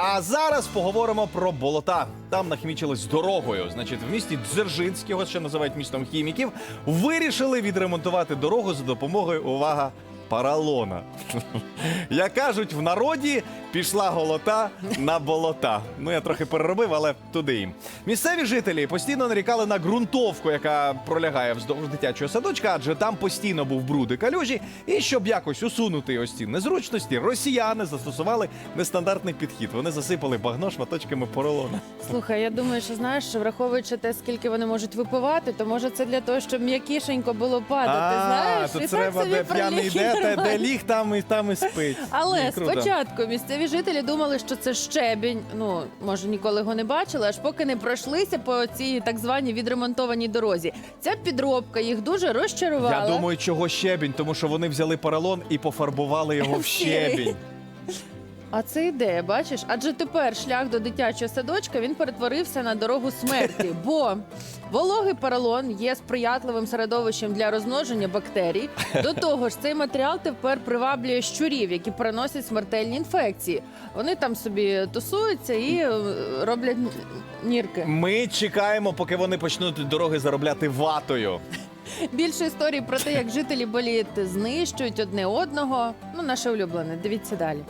А зараз поговоримо про болота. Там нахімічились дорогою. Значить, в місті Дзержинськ, його ще називають містом хіміків, вирішили відремонтувати дорогу за допомогою увага. Паралона. Як кажуть, в народі пішла голота на болота. Ну, я трохи переробив, але туди їм. Місцеві жителі постійно нарікали на ґрунтовку, яка пролягає вздовж дитячого садочка, адже там постійно був бруд і калюжі. І щоб якось усунути ось ці незручності, росіяни застосували нестандартний підхід. Вони засипали багно шматочками поролона. Слухай, я думаю, що знаєш, що враховуючи те, скільки вони можуть випивати, то може це для того, щоб м'якішенько було падати. знаєш, то і треба, так собі де п'яний йде, де, де ліг, там і там і спить. Але Ні, круто. спочатку місцеві жителі думали, що це щебінь. Ну може ніколи його не бачили, аж поки не пройшлися по цій так званій відремонтованій дорозі. Ця підробка їх дуже розчарувала. Я думаю, чого щебінь, тому що вони взяли поролон і пофарбували його в В щебінь. А це ідея, бачиш? Адже тепер шлях до дитячого садочка він перетворився на дорогу смерті, бо вологий поролон є сприятливим середовищем для розмноження бактерій. До того ж, цей матеріал тепер приваблює щурів, які переносять смертельні інфекції. Вони там собі тусуються і е, роблять нірки. Ми чекаємо, поки вони почнуть дороги заробляти ватою. Більше історій про те, як жителі боліт знищують одне одного. Ну, наше улюблене. Дивіться далі.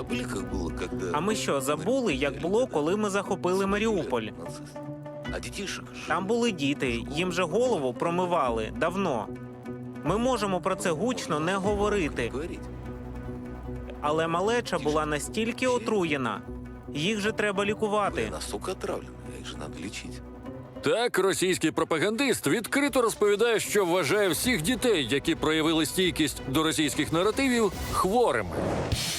Забыли, как было, когда... А ми що, забули, як було, коли ми захопили Маріуполь? А? Там були діти, їм же голову промивали давно. Ми можемо про це гучно не говорити, але малеча була настільки отруєна. Їх же треба лікувати. Сука, отравлена. Их же надо лечить. Так, російський пропагандист відкрито розповідає, що вважає всіх дітей, які проявили стійкість до російських наративів, хворими.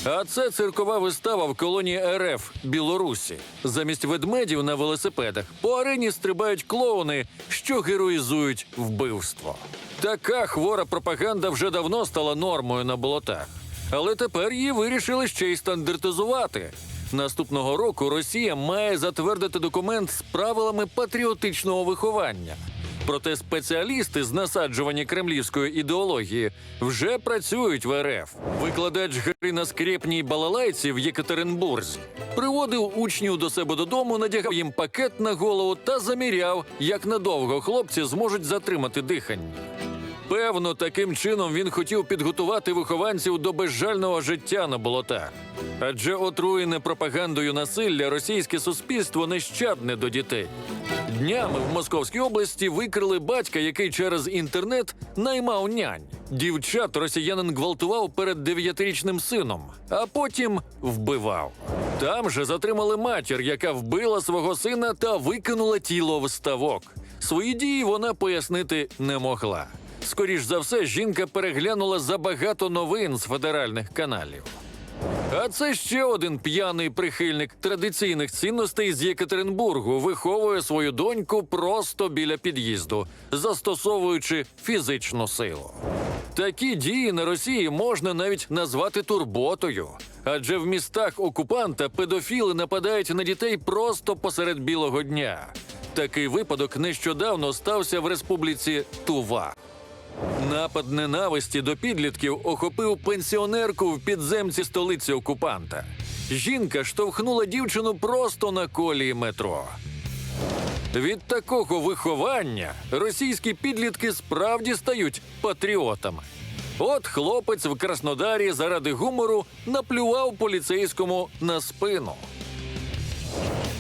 А це циркова вистава в колонії РФ Білорусі. Замість ведмедів на велосипедах по арені стрибають клоуни, що героїзують вбивство. Така хвора пропаганда вже давно стала нормою на болотах. Але тепер її вирішили ще й стандартизувати. Наступного року Росія має затвердити документ з правилами патріотичного виховання. Проте спеціалісти з насаджування кремлівської ідеології вже працюють в РФ. Викладач гри на скрепній балалайці в Єкатеринбурзі приводив учнів до себе додому, надягав їм пакет на голову та заміряв, як надовго хлопці зможуть затримати дихання. Певно, таким чином він хотів підготувати вихованців до безжального життя на болотах. Адже отруєне пропагандою насилля російське суспільство нещадне до дітей. Днями в Московській області викрили батька, який через інтернет наймав нянь. Дівчат росіянин гвалтував перед дев'ятирічним сином, а потім вбивав. Там же затримали матір, яка вбила свого сина та викинула тіло в ставок. Свої дії вона пояснити не могла. Скоріш за все, жінка переглянула забагато новин з федеральних каналів. А це ще один п'яний прихильник традиційних цінностей з Єкатеринбургу виховує свою доньку просто біля під'їзду, застосовуючи фізичну силу. Такі дії на Росії можна навіть назвати турботою, адже в містах окупанта педофіли нападають на дітей просто посеред білого дня. Такий випадок нещодавно стався в республіці Тува. Напад ненависті до підлітків охопив пенсіонерку в підземці столиці окупанта. Жінка штовхнула дівчину просто на колії метро. Від такого виховання російські підлітки справді стають патріотами. От хлопець в Краснодарі заради гумору наплював поліцейському на спину.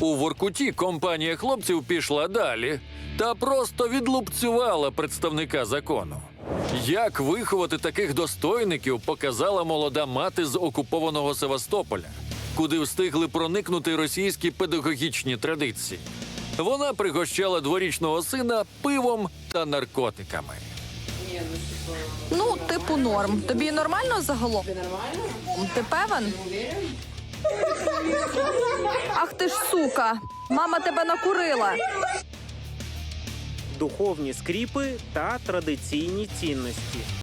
У Воркуті компанія хлопців пішла далі та просто відлупцювала представника закону. Як виховати таких достойників, показала молода мати з окупованого Севастополя, куди встигли проникнути російські педагогічні традиції. Вона пригощала дворічного сина пивом та наркотиками. Ну, типу норм. Тобі нормально загалом? Ти певен? Ах ти ж сука! Мама тебе накурила. Духовні скріпи та традиційні цінності.